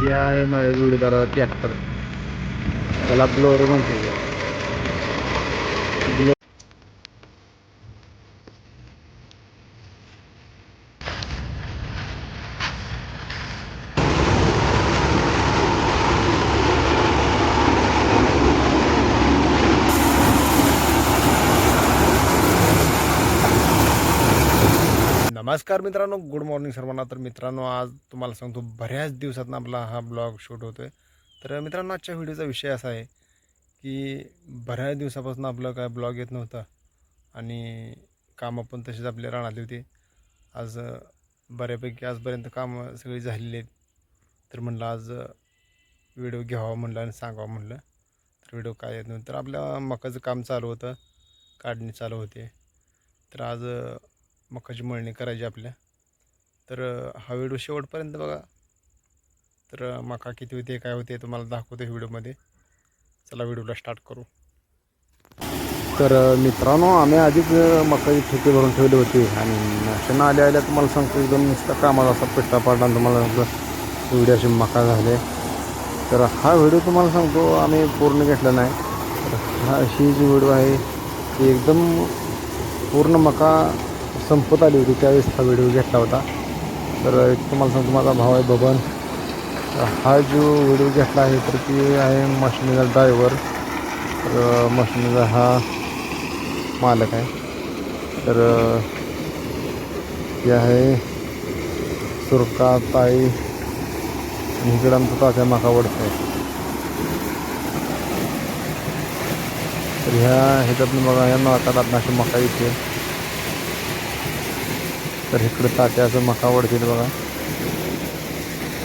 हे आहे माझ्या जोडीदारा ट्रॅक्टर त्याला ब्लोअर म्हणते नमस्कार मित्रांनो गुड मॉर्निंग सर्वांना. तर मित्रांनो आज तुम्हाला सांगतो बऱ्याच दिवसातून आपला हा ब्लॉग शूट होतो आहे तर मित्रांनो आजच्या व्हिडिओचा विषय असा आहे की बऱ्याच दिवसापासून आपलं काय ब्लॉग येत नव्हता आणि कामं पण तशीच आपल्या राहणाली होती. आज बऱ्यापैकी आजपर्यंत कामं सगळी झालेली आहेत. तर म्हणलं आज व्हिडिओ घ्यावा म्हणलं आणि सांगावं म्हणलं. तर व्हिडिओ काय येत नव्हतं. तर आपल्या मकाचं काम चालू होतं काढणी चालू होते. तर आज मकाची मळणी करायची आपल्या. तर हा व्हिडिओ शेवटपर्यंत बघा. तर मका किती होते काय होते तुम्हाला दाखवतो व्हिडिओमध्ये. चला व्हिडिओला स्टार्ट करू. तर मित्रांनो आम्ही आधीच मकाची ठेके भरून ठेवली होती. आणि नशेनं आल्या आल्या तुम्हाला सांगतो एकदम नुसता कामाला असा पेट्टा पाडला आणि तुम्हाला सांगतो एवढी मका झाले. तर हा व्हिडिओ तुम्हाला सांगतो आम्ही पूर्ण घेतला नाही. तर हा अशी जी व्हिडिओ आहे ती एकदम पूर्ण मका संपत आली होती त्यावेळेस हा व्हिडिओ घेतला होता. तर तुम्हाला सांगतो माझा भाव आहे बबन. तर हा जो व्हिडिओ घेतला आहे तर ती आहे मशिनीचा ड्रायव्हर तर मशिनीचा हा मालक आहे. तर हे आहे सुरका ताई आणि इकडं आमचं तात्या माका आहे तर ह्या ह्याच्यातून बघा ह्या नाकात अशी मका येते. तर इकडं तात्याचं मका वडतील बघा.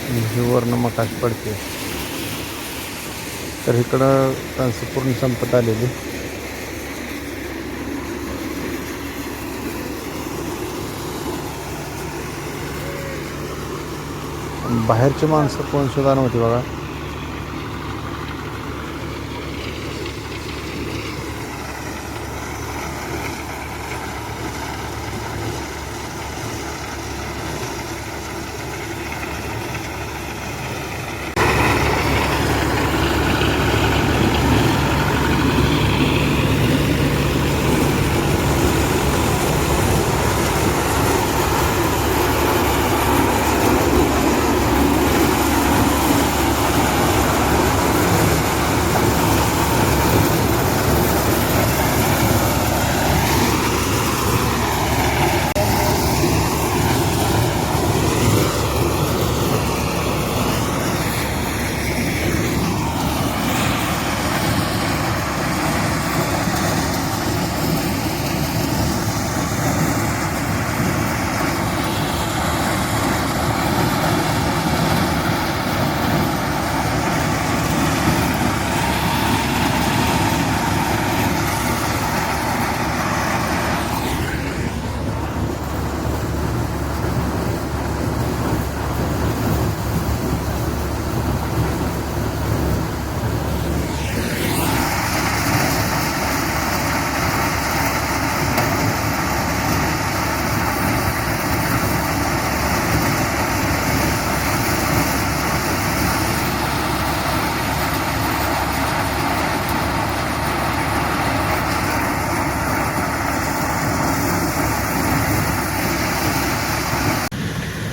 ही वरनं मकाच पडते. तर इकडं त्यांचं पूर्ण संपत आलेली. बाहेरची माणसं कोण सुद्धा नव्हती बघा.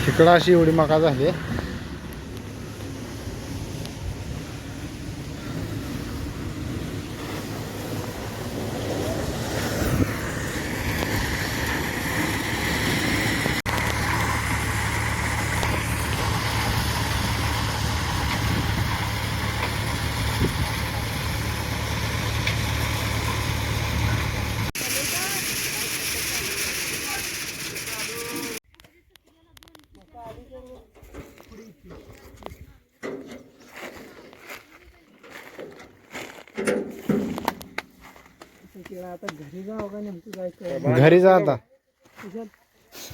इकडं अशी एवढी मका झाली. आता घरी जावं का नेमकं जायचं घरी जा आता.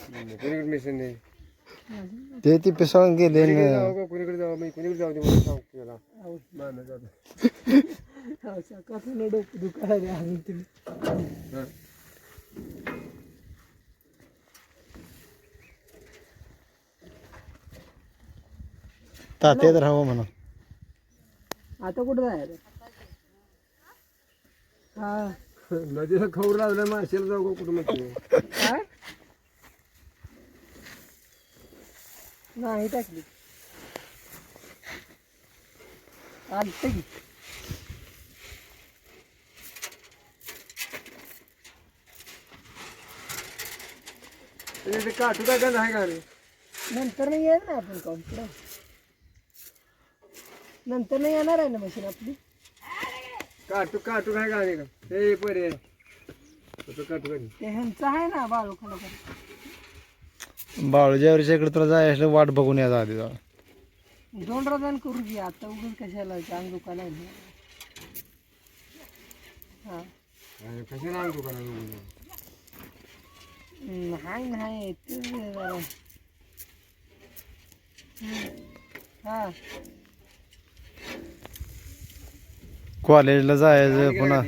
कुणीकडे मिशन नाही. ते ती पिसळून गेले जावं का कुणीकडे जावं? मी कुणीकडे जाऊ दे मला सांग तुला. मानलं जातं. सकाळचं डोकं दुखायला अजून तुम्ही तात्यात राहावं म्हणा. आता कुठं जायचं हा. नदीला खबर लावलं माशाला जाऊ कुठं म्हणते? काय? नाही टाकली. आलत की. काटू काय का नाही का रे? नंतर नाही येणार ना आपण काउंट पुढं? नंतर नाही येणार आहे ना मशीन आपली? काटू काटू काय का का हे परे. काटू ते ह्यांचं आहे ना बाळू खाण्यासाठी बाळूच्या वर्षी इकडे तुला जायचं वाट बघून यायचं आधी जाऊ दोन रजान करू की आता उगाच कशाला अंग दुखायला आहे. हा. नाही नाही जरा. हम्म. हा. कॉलेजला जायचं पुन्हा.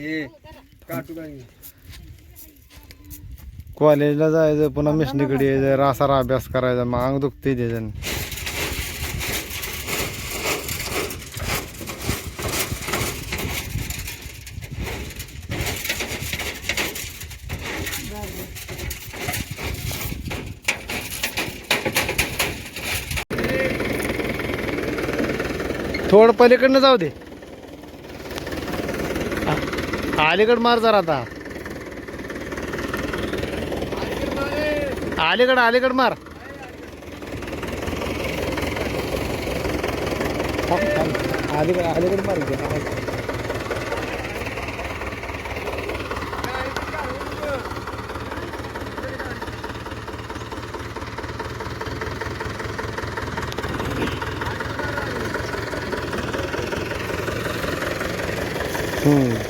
कॉलेजला जायचं पुन्हा मिशनीकडे यायचं रासारा अभ्यास करायचा मग अंग दुखते त्याच्यानं. थोडं पलीकडनं जाऊ दे. अलीकड मार जरा आता. अलीकड अलीकड मार. अलीकड अलीकड मार हम्म.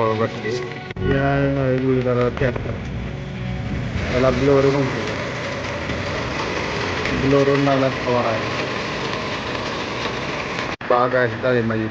अशी म्हाका या युजराला त्याला ब्लोर म्हणतो ब्लोर नाला फवार आहे. बाग आहे माझी